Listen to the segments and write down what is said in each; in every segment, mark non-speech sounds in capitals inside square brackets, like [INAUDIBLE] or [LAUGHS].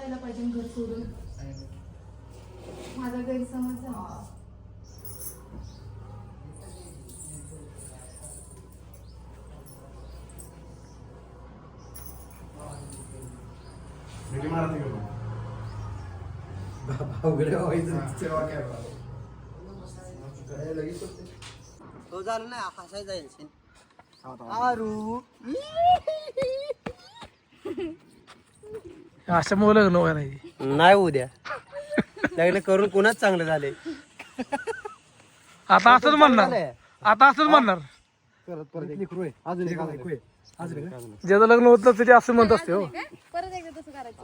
जायला पाहिजे घर सोडून. माझा गैरसमज झाला. तो? झालं नाही हसाय जाईल आरू. [LAUGHS] [LAUGHS] अशा मुलं लग्न व्हायला नाही उद्या लग्न करून कुणाच चांगलं झाले आता असंच म्हणणार. आता असंच म्हणणार. ज्याचं लग्न होत नसतं ते असं म्हणत असते हो. परत एकदा तसं करायचं.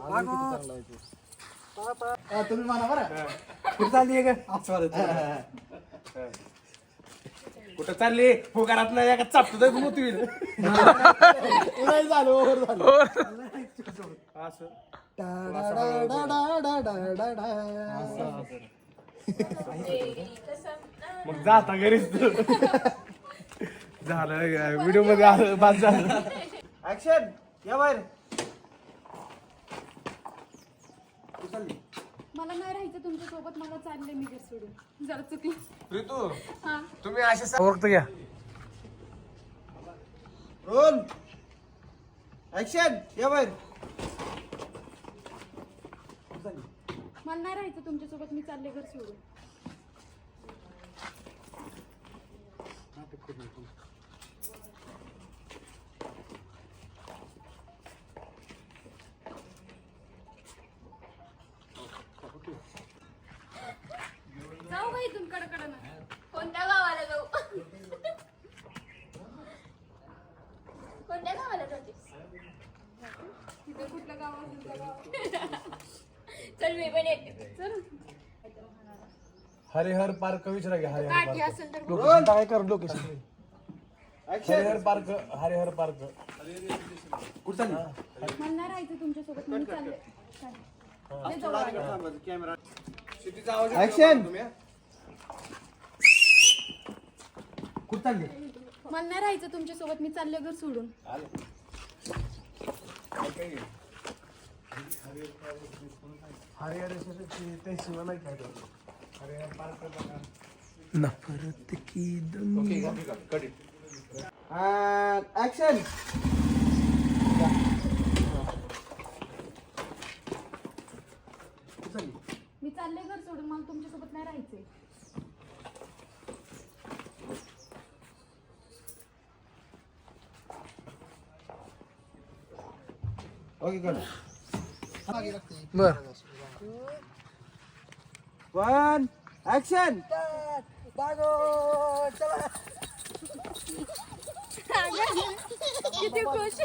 कुठं चालली? फुगारात नाही एका चापतो तर मग तुम्ही असं. मग जाता घरीच तू. झालं व्हिडिओमध्ये आलं बाद झालं. ऍक्शन या बाहेर. मला नाही राहायचं तुमच्यासोबत मला चालले मी घर सोडून. जरा चुकलं. ऋतू हा. तुम्ही असे ओळखत घ्या. रोल. ऍक्शन या बाहेर. मला नाही राहायचं तुमच्यासोबत मी चालले घर सोडून जाऊ का इथून कडकडनं कोणत्या गावाला जाऊ कोणत्या गावाला जाते तिथे कुठलं गाव असेल त्या गावात. चल मी पण येते चल हरिहर पार्क विचारा घ्या हरिहर काठी असेल तर लोकेशन काय कर location Harihar park Harihar park. मला नाही राहायचं तुमच्यासोबत मी चालले. चालले. लय जवळ आलं. ऍक्शन मला नाही राहायचं तुमच्यासोबत मी चालले घर सोडून. हरिहर ते शिवा नाही काय हरिहर पार्क बघा नफरत की दुनिया ऍक्शन मी चालले घर सोडून मला तुमच्यासोबत नाही राहायचंय. ओके कर बर. वन ऍक्शन किती खुश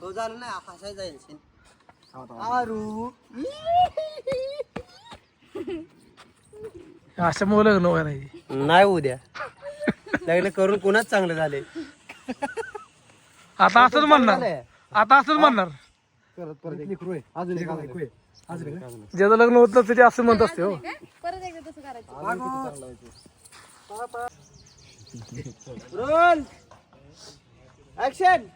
तो झालं नाही हसाय जाईल आरू. अशा मुलं लग्न व्हायला नाही उद्या. लग्न करून कुणाच चांगलं झाले आता असंच म्हणणार. आता असंच म्हणणार. ज्याचं लग्न होत नसतं ते असं म्हणत असते हो. परत एकदा तसं करायचं. रोल. ऍक्शन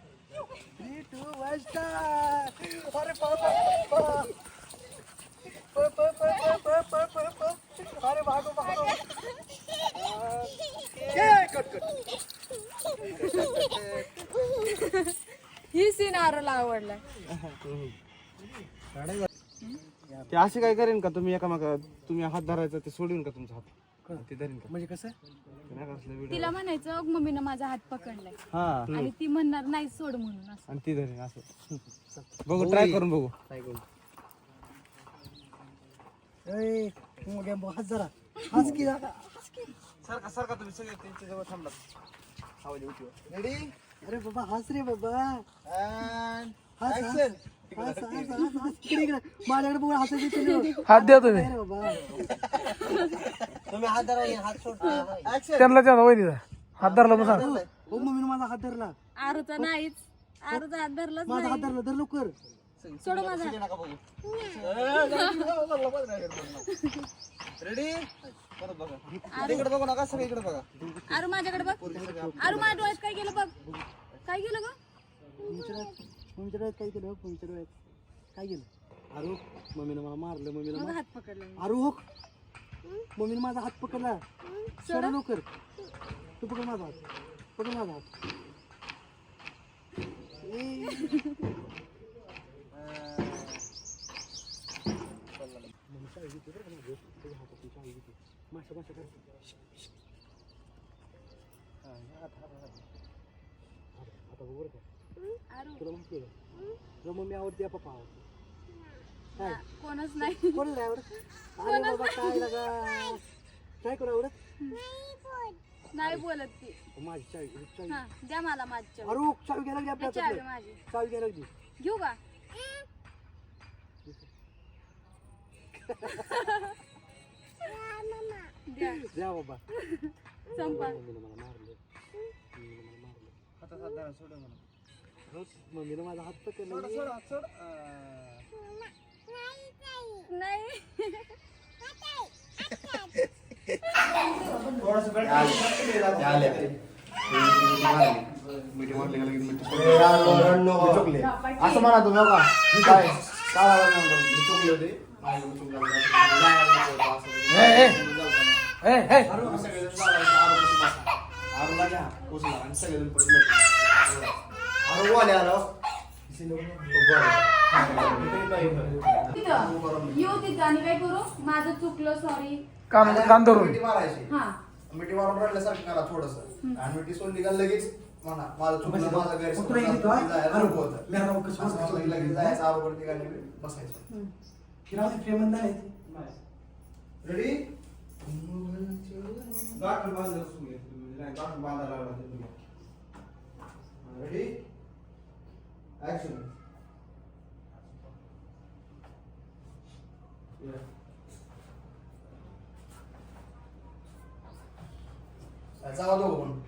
ही सीन आरोला आवडलाय. ते असे काय करेन का तुम्ही एकामेका तुम्ही हात धरायचा ते सोडून का तुमचा हात? ते धरीन का? म्हणजे कसं? तिला म्हणायचं "अग, मम्मीनं माझा हात पकडलाय. हा. आणि ती म्हणणार नाही सोड म्हणून असं. आणि ती धरीन असं. बघू ट्राय करून बघू. सारखा सारखा तुम्ही सगळे त्यांच्या जवळ थांबला रेडी अरे बाबा हस रे बाबा. माझ्याकडे बघून हसायचं हात द्या तुम्ही. तुम्ही हात धरा हात सोडतो. त्यांना त्यांना वहिनीचा हात धरला पण सांग हो मम्मीने माझा हात धरला. आरूचा नाहीच. आरूचा हात धरलाच माझा हात नाही. धरला धर लवकर. सोड माझा. हात. रेडी [LAUGHS] परत बघा. इकडे बघू नका सगळं इकडे बघा. आरू माझ्याकडे बघ. आरू माझ्या डोळ्यात काय केलं बघ? काय केलं ग? मम्मीच्या डोळ्यात काय केलं? हो? मम्मीच्या डोळ्यात काय केलं? अरे मम्मीनं मला मारलं मम्मीला मग मार- हात पकडला मी. अरे हो? मम्मीने माझा हात पकडला. सोडा लवकर. तू पकड माझा हात. पकड माझा हात. माशा माशा कर आता का. आरू तुला माहिती आहे का? तुला मम्मी आवडते पप्पा आवडते? काय? कोणच नाही. कोण नाही आवडत? [LAUGHS] अरे बाबा काय लगा? काय करू आवडत? नाही बोलत ती. माझी चावी चावी. हा द्या मला माझी चावी. अरे चावी घ्यायला लागली आपल्या चावी हातातलं. माझी. चावी घ्यायला लागली. घेऊ का? द्या. द्या बाबा. संपा. मम्मीनं मला मारलं. मम्मीनं मला मारलं. हातात हात धरा, सोडा मला. रोज मम्मीनं माझा हात सोडा, पकडला नाही. असं म्हणा तुम्ही का काय काय चुकले होते सगळेजण घ्या, आणि आरू वाले आलो. तिथं येऊ तिथं आणि काय करू माझं चुकलं सॉरी कान कान धरून. मिठी मारायची. हा. मिठी मारून रडल्यासारखं करा थोडस. आणि मिठी सोडली का लगेच. म्हणा माझं चुकलं माझं गैरसमज झालं? जायला अरे, नको होतं. असं लगेच जायचं आरोग्य ठिकाणी बसायचं. फिरावं प्रेमंद नाही रेडी लागला तर तुम्ही. रेडी ऍक्शन जावा दोघं पण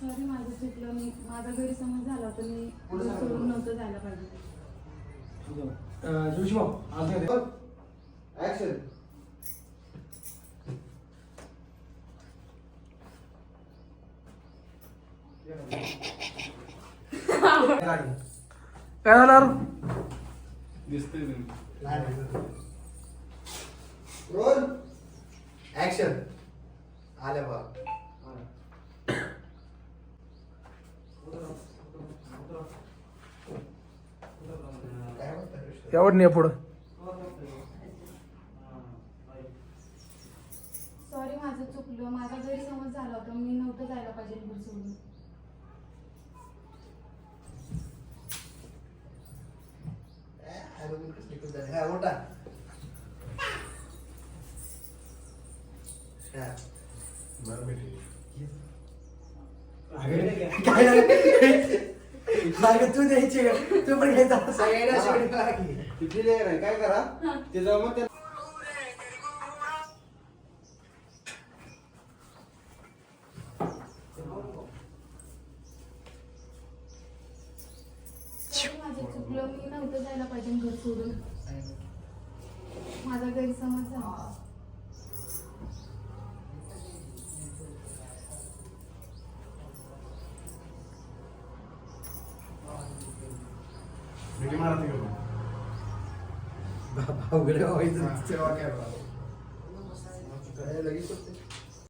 सॉरी माझं चुकलं. मी माझा गैरसमज झाला होता. मी. सोडून नव्हतं जायला पाहिजे. जोशी भाऊ? ऍक्शन काय झालं. रोल ऍक्शन काय म्हणतात एवढं नाही पुढं सॉरी माझं चुकलं माझा गैरसमज झाला होता मी नव्हतं जायला पाहिजे घर सोडून हा हा. मागं तू द्यायची? तू पण घ्यायचा सगळ्यांना आहे काय करा ते जाऊ मग त्या सॉरी माझं चुकलं मी नव्हतं जायला पाहिजे घर सोडून माझा गैरसमज झाला अवघड आहे व्हायचं. सेवा कॅमेरा. लगेच होते.